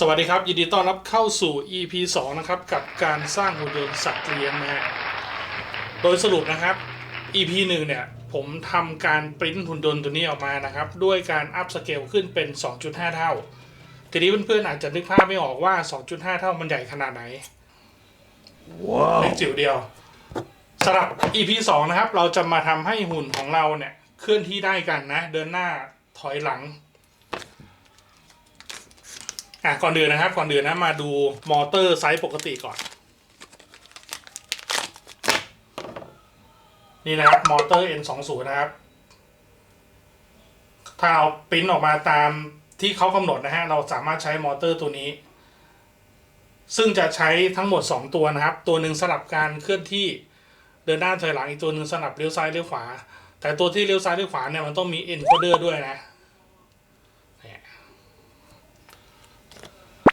สวัสดีครับ ยินดีต้อนรับเข้าสู่ EP 2 นะครับ กับการสร้างหุ่นยนต์สัตว์เลี้ยงนะฮะโดยสรุปนะครับ EP 1 เนี่ย ผมทำการปริ้นหุ่นยนต์ตัวนี้ออกมานะครับ ด้วยการอัพสเกลขึ้นเป็น 2.5 เท่า ทีนี้เพื่อนๆอาจจะนึกภาพไม่ออกว่า 2.5 เท่ามันใหญ่ขนาดไหนว้าวเล็กจิ๋วเดียวสำหรับ EP 2 นะครับ เราจะมาทำให้หุ่นของเราเนี่ย เคลื่อนที่ได้กันนะ เดินหน้าถอยหลัง อะก่อนอื่นนะครับ ก่อนอื่นนะมาดูมอเตอร์ไซส์ปกติก่อน นี่นะครับมอเตอร์ N20 นะครับ ถ้าเอาปริ้นออกมาตามที่เขากำหนดนะฮะ เราสามารถใช้มอเตอร์ตัวนี้ ซึ่งจะใช้ทั้งหมด 2 ตัวนะครับ ตัวหนึ่งสลับการเคลื่อนที่เดินหน้าถอยหลังอีกตัวหนึ่งสลับเลี้ยวซ้ายเลี้ยวขวา แต่ตัวที่เลี้ยวซ้ายเลี้ยวขวาเนี่ยมันต้องมี encoder ด้วยนะ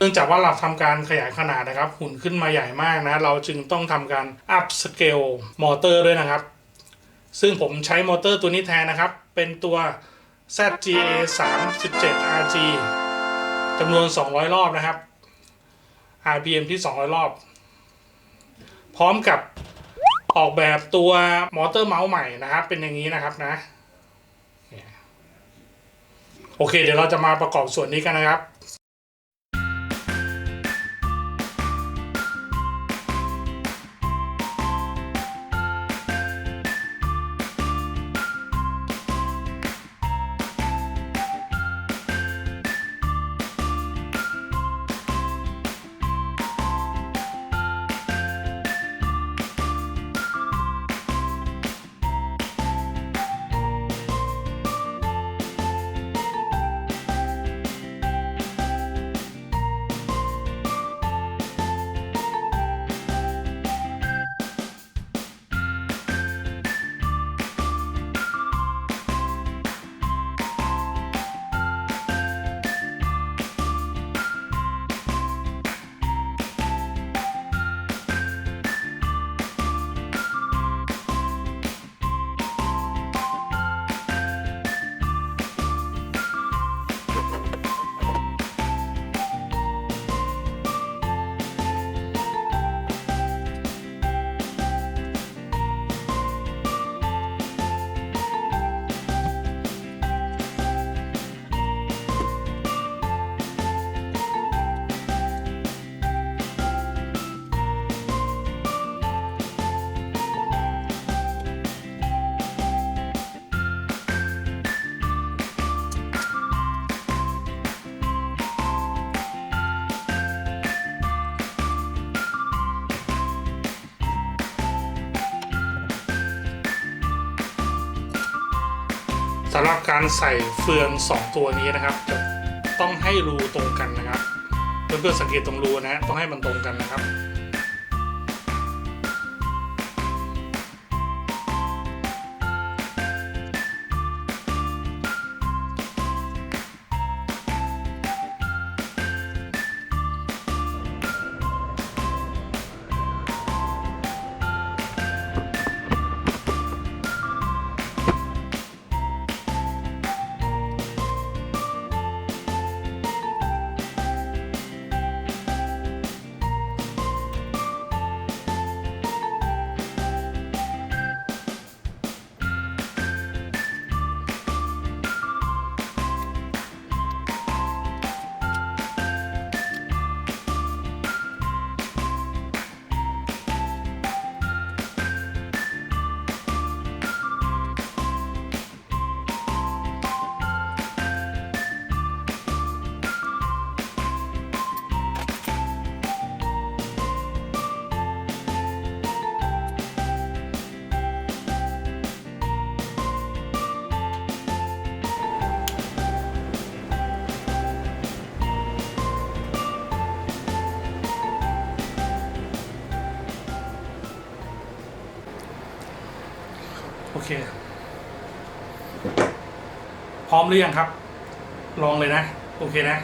นื่องจากว่าเราทำการขยายขนาดนะครับ หุ่นขึ้นมาใหญ่มากนะ เราจึงต้องทำการ up scale มอเตอร์ด้วยนะครับ ซึ่งผมใช้มอเตอร์ตัวนี้แทนนะครับ เป็นตัว ZGA 37 RG จำนวน 200 รอบนะครับ RPM ที่ 200 รอบ พร้อมกับออกแบบตัวมอเตอร์เมาส์ใหม่นะครับ เป็นอย่างนี้นะครับนะ โอเค เดี๋ยวเราจะมาประกอบส่วนนี้กันนะครับ สำหรับการใส่เฟือง 2 ตัวนี้นะครับ จะต้องให้รูตรงกันนะครับเพื่อนๆสังเกตตรงรูนะฮะต้องให้มันตรงกันนะครับ โอเค พร้อมหรือยังครับ ลองเลยนะ โอเคนะ